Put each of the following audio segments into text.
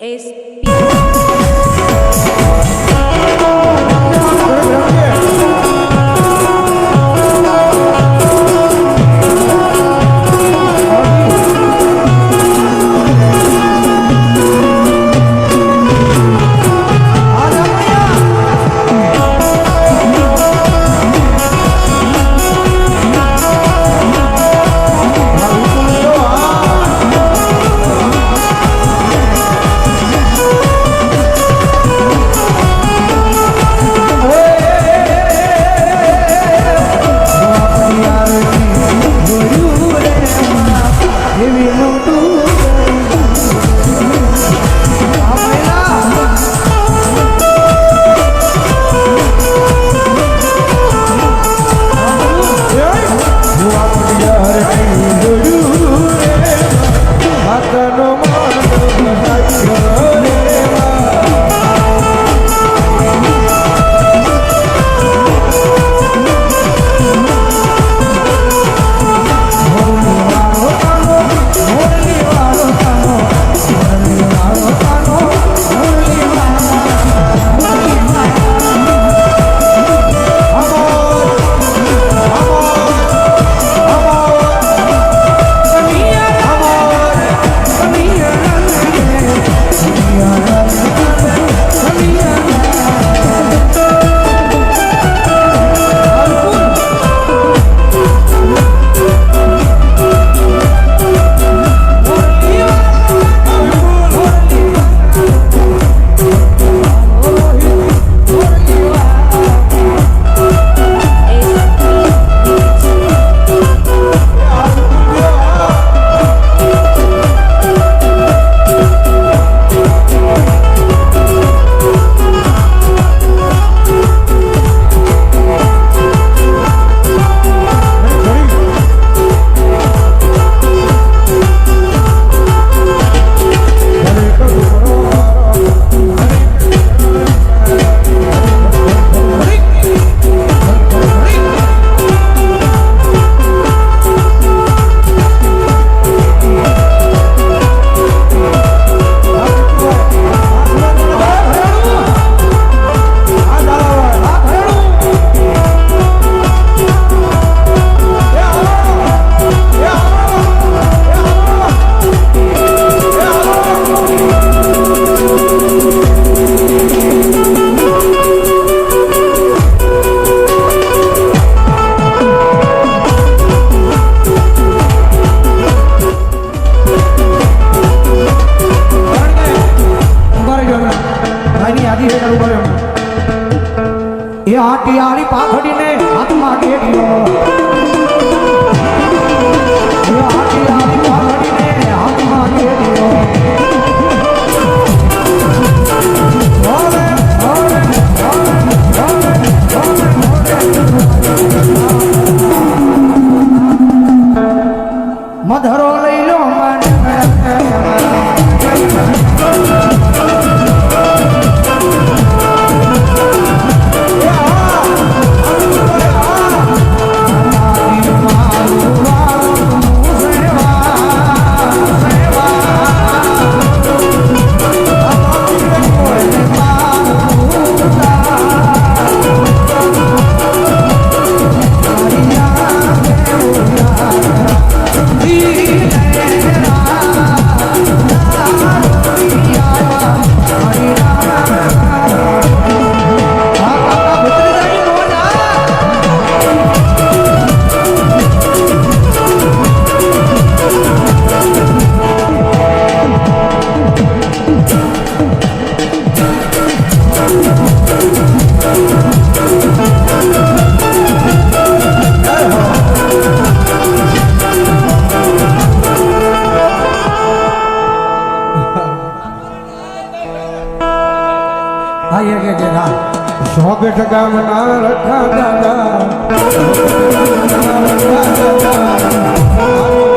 es সুন্দর હા એ કે કે ના સોગઠ ગામના રખા દાદા રખા દાદા.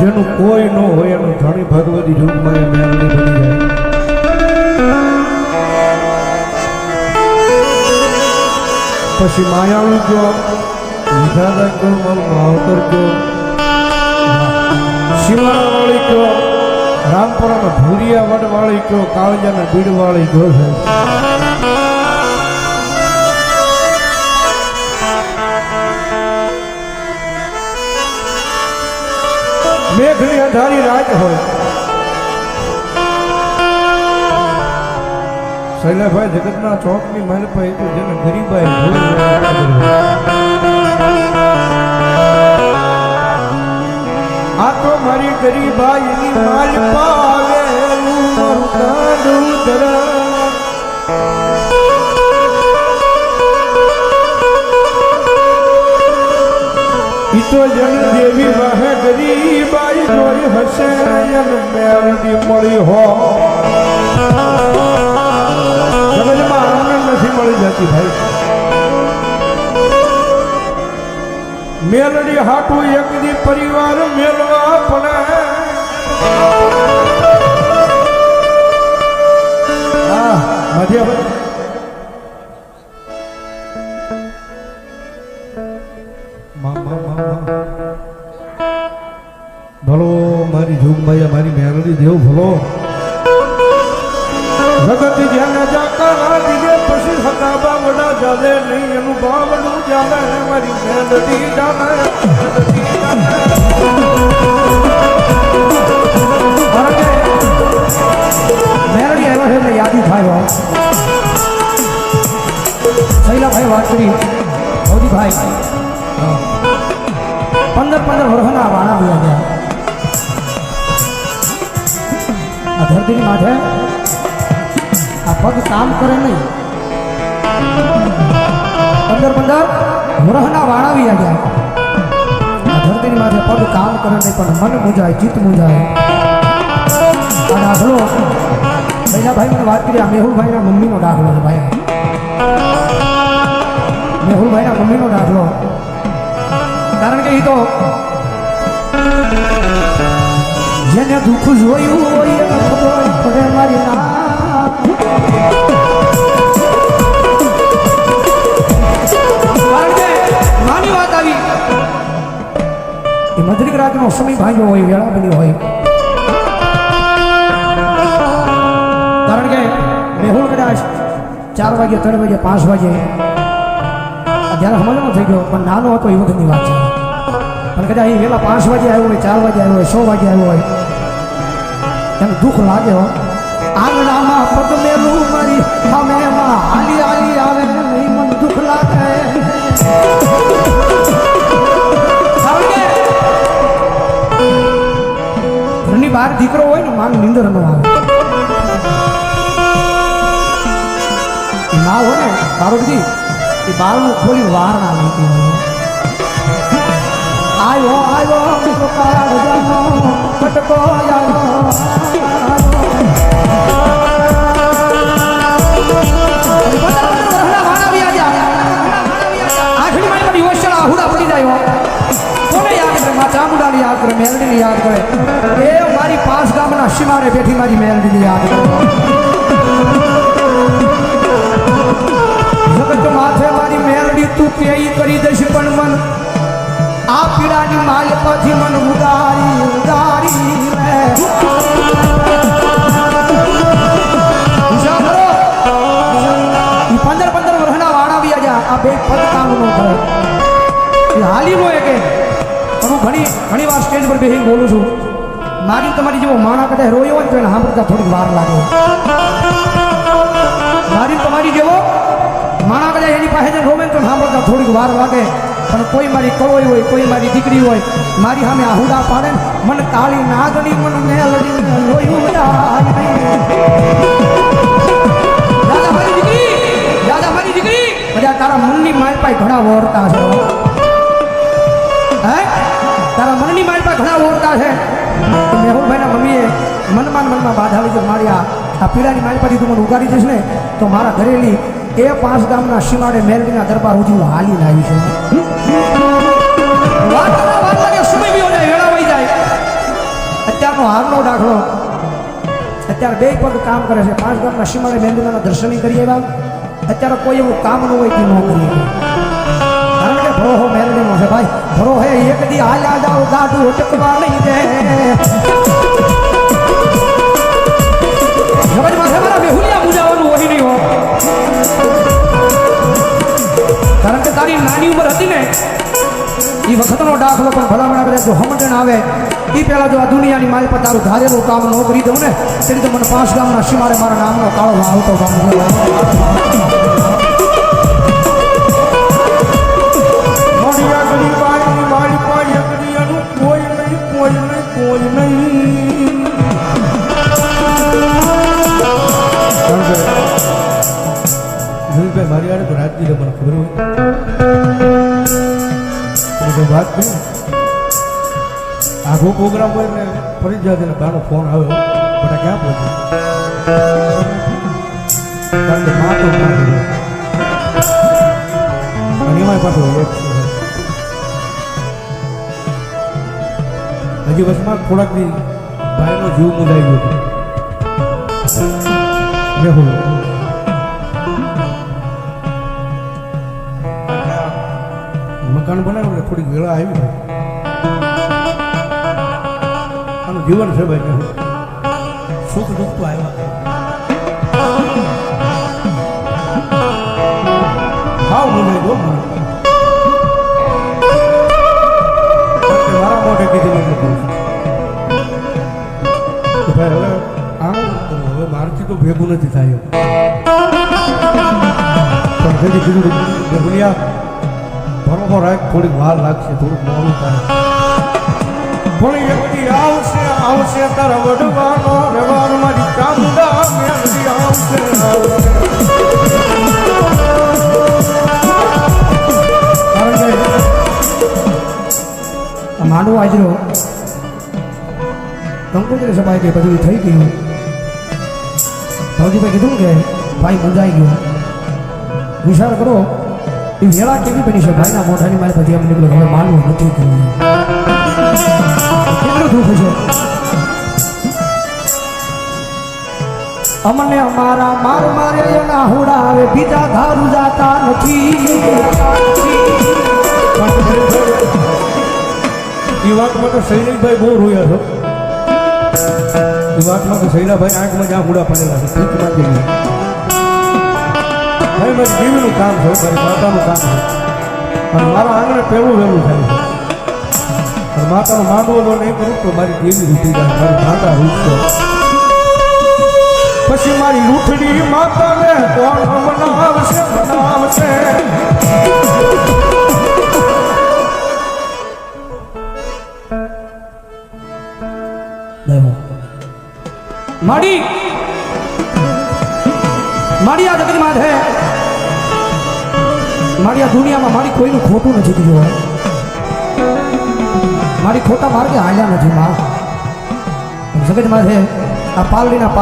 જેનું કોઈ ન હોય એનું ધણી ભગવતી જાય. પછી માયાળું જો વિધાતા કયો? મારું માવતર કયો? શિવાળા વાળી કયો? રામપુરામાં ભૂરિયા વડ વાળી કયો? કાળજાના બીડ વાળી કયો મેઘની અંધારી રાત હોય. શૈલાભાઈ જગતના ચોકની પર તો જેને ગરીબાઈ આ તો મારી ગરીબાઈની કાંડું ધરા તો જન દેવી વાહે ગરીબાઈ જોઈ હશે એન મેરડી મળી હો આનંદ નથી મળી જતી ભાઈ. મેલડી હાટું એક દી પરિવાર મેળવા પડે. ભૌતિકભાઈ હા. પંદર પંદર વર્ષના વાણા ભૂયા ગયા આ ધરતીની માથે આ પગ કામ કરે નહીં. પંદર પંદર વર્ષના વાણા ભૂયા ગયા ધરતીની માથે પગ કામ કરે નહીં, પણ મન મુજાય ચિત્ત મુજાય આ દાખલો ભાઈ મને વાત કરી આ મેહુલભાઈના મમ્મીનો દાખલો છે, ભાઈ. મેહુલભાઈના મમ્મીનો દાખલો. કારણ કે એ તો જેને દુઃખ જોયું હોય એને ખબર પડે સમય ભાગ્યો હોય, વેળા બની હોય. કારણ કે મેહુલ કદાચ ચાર વાગે ત્રણ વાગે પાંચ વાગે જ્યારે હમણાં થઈ ગયો, પણ નાનો હતો એ વખતની વાત છે. પણ કદાચ એ વહેલા પાંચ વાગે આવ્યો હોય, ચાર વાગે આવ્યો હોય, સો વાગે આવ્યો હોય, એમ દુઃખ લાગે હો. આંગણામાં પગ મેલું મારી સામે હાલી હાલી એ બારનું ખોલી વાર ના લેતી હોય આવ્યો આવ્યો મિત્રો કાળજાનો ફટકો આવ્યો આખરી મારી બધી હોશિયાર આહુડા પડી જાય હો. કોને યાદ કરે મા ચામુંડાને યાદ કરે મેલડીને યાદ કરે એ મારી પાંચ ગામના સીમારે બેઠી મારી મેલડીને યાદ કરે આ માલ પછી મન ઉદારી ઉદારી રે વિચાર કરો. ઈ પંદર પંદર વર્ષના વાણા બી આજે આ બે પદ કામ નો એ હાલી નો એક હું ઘણી ઘણી વાર સ્ટેજ પર બેસીને બોલું છું. મારી તમારી જેવો માણા કદાચ રોયો હોય તો એને સાંભળતા થોડીક વાર લાગે. મારી તમારી જેવો માણા કદાચ એની પાસે જઈને રોવે તો સાંભળતા થોડીક વાર લાગે. પણ કોઈ મારી કળોઈ હોય, કોઈ મારી દીકરી હોય, મારી સામે આહુડા પાડે મને કાળી નાગણી, મને મેલડી ઉડાય દાદા મારી દીકરી, દાદા મારી દીકરી. બધા તારા મનની માલ પાસે ઘણા વોરતા છે. હે? તારા મનની માલ પાસે ઘણા વોરતા છે. મેહુલભાઈના મમ્મીએ મનમાં મનમાં બાધા લીધો મારી આ પીડાની માલ પરથી તું મને ઉગાડી દઈશ ને, તો મારા ઘરેલી એ પાંચ ગામના સીમાડે મેલડીના દરબાર હું હાલી લાવી છું. અત્યારનો હારનો દાખલો. અત્યારે બે પગ કામ કરે છે. પાંચ ગામના સીમાડે મેલડીના દર્શન કરી એવા અત્યારે કોઈ એવું કામ ન હોય કે ન કરીએ કારણ કે ભરોહો મેલડીનો છે. ભાઈ, ભરોહે એક દી હાલ્યા જાઓ ગાડું અટકવા નહીં દે. તારી નાની ઉંમર હતી ને એ વખતનો દાખલો પણ ભલામણ કરે જો હમજણ આવે. એ પહેલાં જો આ દુનિયાની મારી પર તારું ધારેલું કામ ન કરી દઉં ને, તેની તો મને પાંચ ગામના સીમારે મારા નામનો કાળો આવતો કોઈ નહીં કોઈ નહીં કોઈ નહીં. ભાઈ મારી વાળે તો રાજગીર મને ખબર હોય. વાત કરી આખો પ્રોગ્રામ હોય ને ફરી જાય બાનો ફોન આવ્યો બધા ક્યાં પહોંચ્યો. હજી વસમાં થોડાક દી ભાઈનો જીવ મુંજાઈ ગયો હતો. થોડીક વેળા આવી આનું જીવન છે ભાઈ સુખ દુઃખ તો આવ્યા હાવ મને કારણ મારા મોઢે કીધું હવે આમ હવે મારથી તો ભેગું નથી થાય. પણ કીધું કે ભરોસો રાખ થોડીક વાર લાગશે, થોડુંક મોડું થાય. પણ દી આવશે આવશે તારા વડવાનો વ્યવહાર મારી ચામુંડા મેલડી આવશે માંડવો આજરો કંકોત્રી સમાય કે બધું થઈ ગયું. ભાવજીભાઈ કીધું કે ભાઈ મુંજાઈ ગયો. વિચાર કરો એ વેળા કેવી બની છે? ભાઈના મોઢાની મારી એમ નીકળ્યું હવે માનવું નથી કરવું કેટલું દુઃખ છે? અમને અમારા માર મારે એના હુડા આવે, બીજા ધારું જાતા નથી. એ વાતમાં તો સૈનિકભાઈ બહુ રોયા છો. એ વાતમાં તો સૈલાભાઈ આંખમાં જ્યાં હુડા પડેલા છે. ભાઈ મારી દેવીનું કામ છે મારી માતાનું કામ છે. અને મારા આંગણે પહેલું વહેલું થાય છે. માતાનો માંડવો લો નહીં કરું તો મારી દેવી રૂટી જાય મારી માતા રૂટતો પછી મારી રૂઠડી માતાને કોણ મનાવશે મનાવશે. માડી! આ દુનિયામાં મારી કોઈનું ખોટું નથી થયું મારી ખોટા માર્ગે હાલ્યા નથી મા. જગતમાં છે, આ પાલડીના